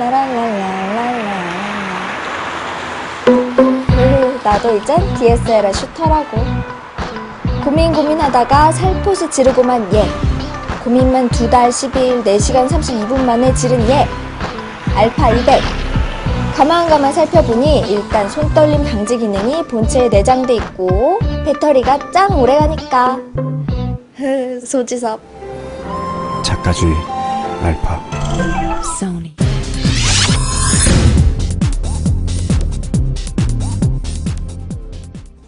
라라라라라라 나도 이젠 DSLR 슈터라고. 고민 고민하다가 살포시 지르고만 예. 고민만 두 달 12일 4시간 32분 만에 지른 예. 알파 200 가만가만 살펴보니 일단 손떨림 방지 기능이 본체에 내장돼 있고 배터리가 짱 오래가니까. 소지섭. 작가주의 알파. 소니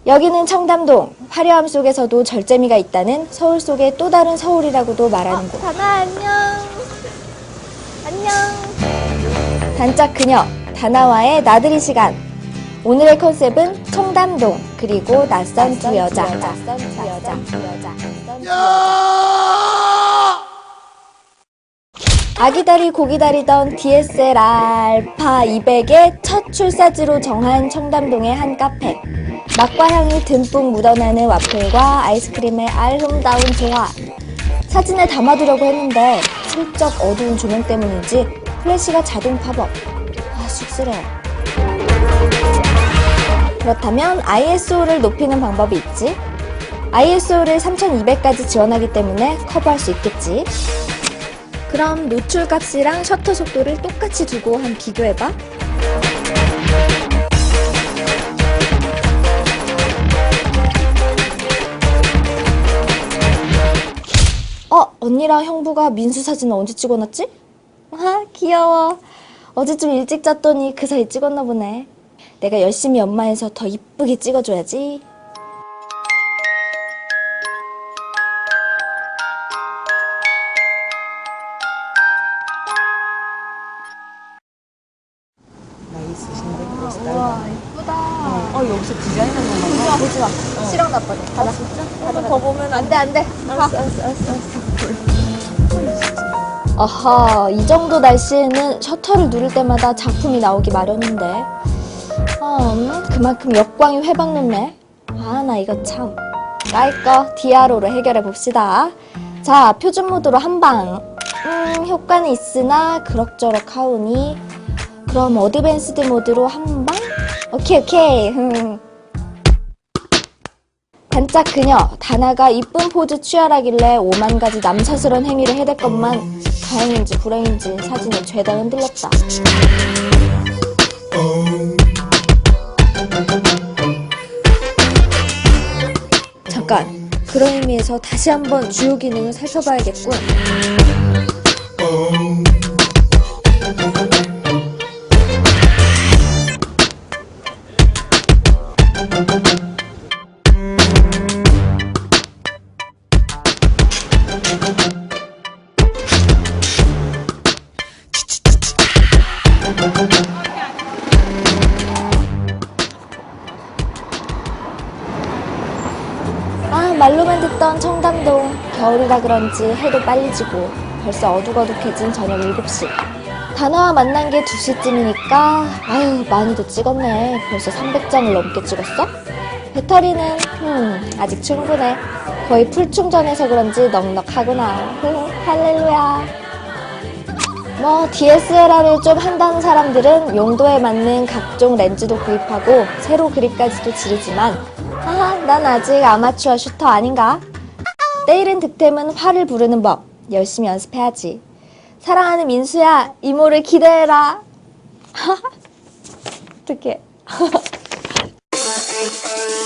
여기는 청담동 화려함 속에서도 절제미가 있다는 서울 속의 또 다른 서울이라고도 말하는 곳 다나 안녕. 안녕. 단짝 그녀 다나와의 나들이 시간. 오늘의 컨셉은 청담동 그리고 낯선 두 여자. 낯선 두 여자. 아기다리 고기다리던 DSL 알파 200의 첫 출사지로 정한 청담동의 한 카페. 맛과 향이 듬뿍 묻어나는 와플과 아이스크림의 아름다운 조화. 사진에 담아두려고 했는데 슬쩍 어두운 조명 때문인지 플래시가 자동 팝업. 아, 쑥스러워. 그렇다면 ISO를 높이는 방법이 있지? ISO를 3200까지 지원하기 때문에 커버할 수 있겠지. 그럼 노출 값이랑 셔터 속도를 똑같이 두고 한 비교해봐. 언니랑 형부가 민수 사진을 언제 찍어놨지? 아, 귀여워. 어제 좀 일찍 잤더니 그 사이 찍었나 보네. 내가 열심히 연마해서 더 이쁘게 찍어줘야지. 와, 이쁘다. 어, 여기서 디자인한 건가? 보지 마. 실형 났거든. 가자. 한번 더 보면 안 돼, 안 돼. 알았어, 알았어, 알았어. 아하, 이 정도 날씨에는 셔터를 누를 때마다 작품이 나오기 마련인데. 아, 음, 그만큼 역광이 회박눈매. 아, 나 이거 참. 깔거 디아로로 해결해 봅시다. 자, 표준 모드로 한 방. 음, 효과는 있으나 그럭저럭 하오니. 그럼 어드밴스드 모드로 한 방? 오케이, 오케이. 흠. 반짝 그녀 다나가 이쁜 포즈 취하라길래 오만 가지 남사스런 행위를 해댔건만 다행인지 불행인지 사진이 죄다 흔들렸다. 잠깐 그런 의미에서 다시 한번 주요 기능을 살펴봐야겠군. 아 말로만 듣던 청담동 겨울이라 그런지 해도 빨리 지고 벌써 어둑어둑해진 저녁 7시. 단어와 만난 게 2시쯤이니까 아유 많이도 찍었네. 벌써 300장을 넘게 찍었어? 배터리는 음 아직 충분해. 거의 풀 충전해서 그런지 넉넉하구나. 할렐루야 뭐 DSLR을 좀 한다는 사람들은 용도에 맞는 각종 렌즈도 구입하고 세로 그립까지도 지르지만 아, 난 아직 아마추어 슈터 아닌가? 때이른 득템은 화를 부르는 법 열심히 연습해야지. 사랑하는 민수야 이모를 기대해라. 어떡해